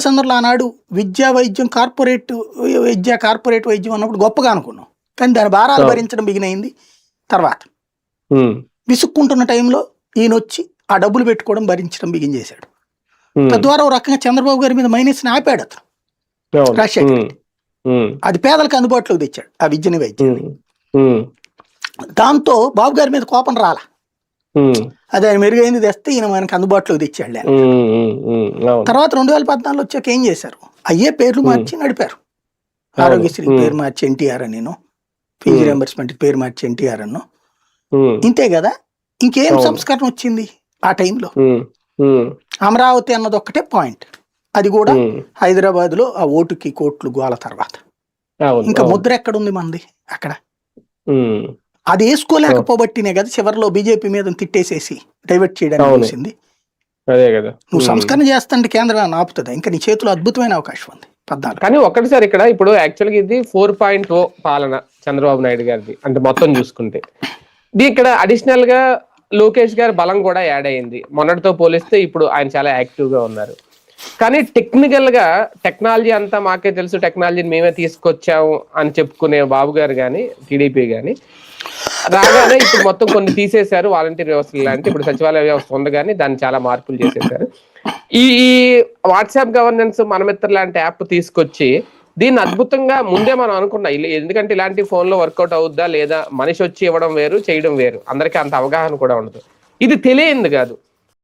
సందర్భంలో ఆనాడు విద్యా వైద్యం కార్పొరేట్ విద్య కార్పొరేట్ వైద్యం అన్నప్పుడు గొప్పగా అనుకున్నాం. కానీ దాని భారాలు. భరించడం బిగినైంది తర్వాత విసుక్కుంటున్న టైంలో ఈయన వచ్చి ఆ డబ్బులు పెట్టుకోవడం భరించడం బిగిన్ చేశాడు తద్వారా ఒక రకంగా చంద్రబాబు గారి మీద మైనస్ని ఆపాడు అతను. రాజశేఖర్ అది పేదలకు అందుబాటులోకి తెచ్చాడు ఆ విద్యని వైద్యం ఉమ్, ఉమ్, దాంతో బాబు గారి మీద కోపం రాలా. అది ఆయన మెరుగైంది తెస్తే ఈయన మనకు అందుబాటులోకి తెచ్చాడు. తర్వాత రెండు వేల పద్నాలుగులో వచ్చాక ఏం చేశారు? అయ్యే పేర్లు మార్చి నడిపారు. ఆరోగ్యశ్రీ. పేరు మార్చి ఎన్టీఆర్ అని నేను ఫీజు. రియంబర్స్మెంట్ పేరు మార్చి ఎన్టీఆర్ అన్ను ఇంతే కదా? ఇంకేం. సంస్కరణ వచ్చింది ఆ టైంలో? అమరావతి అన్నది ఒక్కటే పాయింట్ అది కూడా హైదరాబాద్లో ఆ ఓటుకి కోట్లు గోల తర్వాత. ఇంకా. ముద్ర ఎక్కడ ఉంది మంది అక్కడ? అది వేసుకోలేకపోబట్టినే కదా చివరిలో బీజేపీ మీద తిట్టేసేసి డైవర్ట్ చేయడానికి అవును. అదే కదా. నువ్వు. సంస్కరణ చేస్తుంటే కేంద్రం ఆపుతుందా. ఇంకా నీ చేతిలో అద్భుతమైన అవకాశం ఉంది. పద్నాలుగు. కానీ ఒక్కటి సార్ ఇక్కడ ఇప్పుడు యాక్చువల్గా ఇది ఫోర్ పాయింట్ ఓ పాలన చంద్రబాబు నాయుడు గారిది. అంటే మొత్తం చూసుకుంటే. ఇది ఇక్కడ అడిషనల్గా లోకేష్ గారి బలం కూడా యాడ్ అయ్యింది. మొన్నటితో పోలిస్తే ఇప్పుడు ఆయన చాలా యాక్టివ్గా ఉన్నారు. కానీ టెక్నికల్గా టెక్నాలజీ అంతా మాకే తెలుసు. టెక్నాలజీని మేమే తీసుకొచ్చాము అని చెప్పుకునే బాబు గారు కానీ టీడీపీ కానీ రాగానే ఇప్పుడు మొత్తం కొన్ని తీసేశారు వాలంటీర్ వ్యవస్థలు లాంటి ఇప్పుడు సచివాలయ వ్యవస్థ ఉంది కానీ దాన్ని చాలా మార్పులు చేసేశారు. ఈ వాట్సాప్ గవర్నెన్స్ మనమిత్ర లాంటి యాప్ తీసుకొచ్చి దీన్ని అద్భుతంగా ముందే మనం అనుకున్నాం. ఎందుకంటే ఇలాంటి ఫోన్లో వర్కౌట్ అవుద్దా లేదా మనిషి వచ్చి ఇవ్వడం వేరు చేయడం వేరు. అందరికీ అంత అవగాహన కూడా ఉండదు. ఇది తెలియంది కాదు.